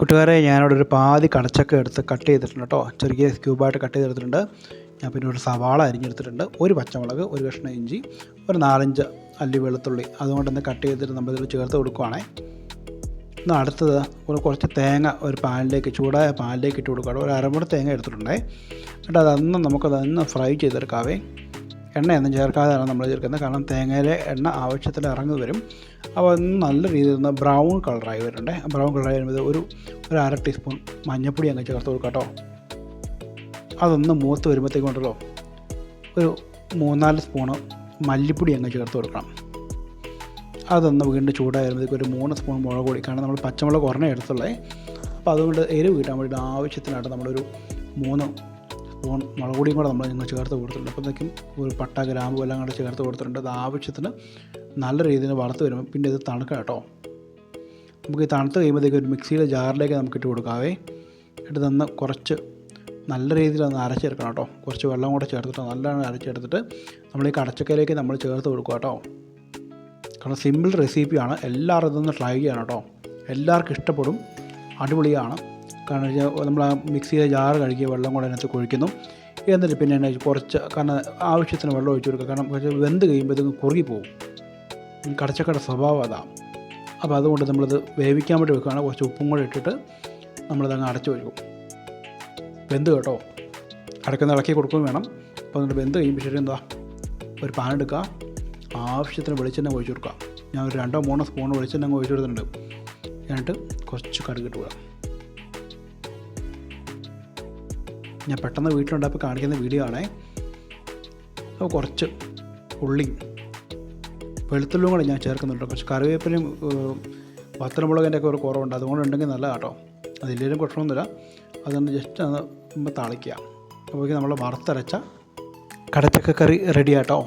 കൂട്ടുകാരെ ഞാനിവിടെ ഒരു പാതി കടച്ചൊക്കെ എടുത്ത് കട്ട് ചെയ്തിട്ടുണ്ട് കേട്ടോ. ചെറിയ ക്യൂബായിട്ട് കട്ട് ചെയ്തെടുത്തിട്ടുണ്ട് ഞാൻ പിന്നെ ഒരു സവാള അരിഞ്ഞെടുത്തിട്ടുണ്ട്. ഒരു പച്ചമുളക് ഒരു കഷ്ണം ഇഞ്ചി ഒരു നാലഞ്ച് അല്ലി വെളുത്തുള്ളി. അതുകൊണ്ടൊന്ന് കട്ട് ചെയ്തിട്ട് നമ്മളിതിൽ ചേർത്ത് കൊടുക്കുവാണേ. ഇന്ന് അടുത്തത് ഒരു കുറച്ച് തേങ്ങ ഒരു പാനിലേക്ക് ചൂടായ പാനിലേക്ക് ഇട്ട് കൊടുക്കുക ഒരു അരമുറി തേങ്ങ എടുത്തിട്ടുണ്ടേ. എന്നിട്ട് അതൊന്ന് നമുക്കതൊന്ന് ഫ്രൈ ചെയ്തെടുക്കാവേ. എണ്ണയൊന്നും ചേർക്കാതെയാണ് നമ്മൾ ചേർക്കുന്നത്. കാരണം തേങ്ങയിലെ എണ്ണ ആവശ്യത്തിൽ ഇറങ്ങി വരും. അപ്പോൾ ഒന്ന് നല്ല രീതിയിൽ ഒന്ന് ബ്രൗൺ കളറായി വരുന്നുണ്ട്. ബ്രൗൺ കളറായി വരുമ്പോൾ ഒരു ഒരു അര ടീസ്പൂൺ മഞ്ഞൾപ്പൊടി അങ്ങ് ചേർത്ത് കൊടുക്കാം കേട്ടോ. അതൊന്ന് മൂത്ത് വരുമ്പോഴത്തേക്കുണ്ടല്ലോ ഒരു മൂന്നാൽ സ്പൂണ് മല്ലിപ്പൊടി അങ്ങ് ചേർത്ത് കൊടുക്കണം. അതൊന്ന് വീണ്ടും ചൂടായി വരുമ്പോഴത്തേക്ക് ഒരു മൂന്ന് സ്പൂൺ മുളക് പൊടി. കാരണം നമ്മൾ പച്ചമുളക് കുറഞ്ഞ എടുത്തുള്ളത് അപ്പോൾ അതുകൊണ്ട് എരിവ് കിട്ടാൻ വേണ്ടിയിട്ട് ആവശ്യത്തിനായിട്ട് നമ്മളൊരു മൂന്ന് സ്പൂൺ മുളക് പൊടിയും കൂടെ നമ്മൾ ഇങ്ങ് ചേർത്ത് കൊടുത്തിട്ടുണ്ട്. അപ്പോഴത്തേക്കും ഒരു പട്ട ഗ്രാമ്പു എല്ലാം കൂടെ ചേർത്ത് കൊടുത്തിട്ടുണ്ട്. അത് ആവശ്യത്തിന് നല്ല രീതിയിൽ വറുത്ത് വരുമ്പോൾ പിന്നെ ഇത് തണുക്കാം കേട്ടോ. നമുക്ക് ഈ തണുത്ത് കഴിയുമ്പോഴത്തേക്ക് ഒരു മിക്സിയുടെ ജാറിലേക്ക് നമുക്ക് ഇട്ട് കൊടുക്കാവേ. ഇട്ട് തന്ന് കുറച്ച് നല്ല രീതിയിൽ ഒന്ന് അരച്ചെടുക്കണം കേട്ടോ. കുറച്ച് വെള്ളം കൂടെ ചേർത്തിട്ട് നല്ലതാണ് അരച്ചെടുത്തിട്ട് നമ്മൾ ഈ കടച്ചക്കയിലേക്ക് നമ്മൾ ചേർത്ത് കൊടുക്കുക കേട്ടോ. കാരണം സിമ്പിൾ റെസിപ്പിയാണ്. എല്ലാവരും ഇതൊന്ന് ട്രൈ ചെയ്യണം കേട്ടോ. എല്ലാവർക്കും ഇഷ്ടപ്പെടും. അടിപൊളിയാണ്. കാരണം നമ്മൾ ആ മിക്സ് ചെയ്ത ജാറ് കഴുകിയ വെള്ളം കൂടെ അതിനകത്ത് കുഴിക്കുന്നു. എന്നിട്ട് പിന്നെ എന്നാ കുറച്ച് കാരണം ആവശ്യത്തിന് വെള്ളം ഒഴിച്ചു കൊടുക്കുക. കാരണം കുറച്ച് വെന്ത് കഴിയുമ്പോൾ ഇത് കുറുകി പോകും. ഈ കടച്ചക്കയുടെ സ്വഭാവം അതാണ് അപ്പോൾ അതുകൊണ്ട് നമ്മളിത് വേവിക്കാൻ വേണ്ടി വെക്കുകയാണ്. കുറച്ച് ഉപ്പും കൂടെ ഇട്ടിട്ട് നമ്മളിതങ്ങ് അടച്ചു വയ്ക്കും വെന്ത് കേട്ടോ. അടക്കുന്ന ഇളക്കി കൊടുക്കുകയും വേണം. അപ്പോൾ എന്നിട്ട് വെന്ത് കഴിയുമ്പോൾ ശരി എന്താ? ഒരു പാൻ എടുക്കുക. ആവശ്യത്തിന് വെളിച്ചെണ്ണ ഒഴിച്ചു കൊടുക്കുക. ഞാൻ ഒരു രണ്ടോ മൂന്നോ സ്പൂൺ വെളിച്ചെണ്ണ അങ്ങ് ഒഴിച്ചു കൊടുത്തിട്ടുണ്ട്. എന്നിട്ട് കുറച്ച് കടുകിട്ട് വിടാം ഞാൻ പെട്ടെന്ന് വീട്ടിലുണ്ടപ്പോൾ കാണിക്കുന്ന വീഡിയോ ആണേ. അപ്പോൾ കുറച്ച് ഉള്ളി വെളുത്തുള്ളിയും കൂടെ ഞാൻ ചേർക്കുന്നുണ്ട്. കുറച്ച് കറിവേപ്പിലയും വത്തലമുളകിന്റെ ഒക്കെ ഒരു കുറവുണ്ട്. അതുകൊണ്ട് ഉണ്ടെങ്കിൽ നല്ല കേട്ടോ. അതില്ലെങ്കിലും കുഴപ്പമൊന്നുമില്ല. അതുകൊണ്ട് ജസ്റ്റ് ഒന്ന് തളിക്കുക. അപ്പോൾ നമ്മൾ വറുത്തരച്ച കടച്ചക്ക കറി റെഡി ആട്ടോ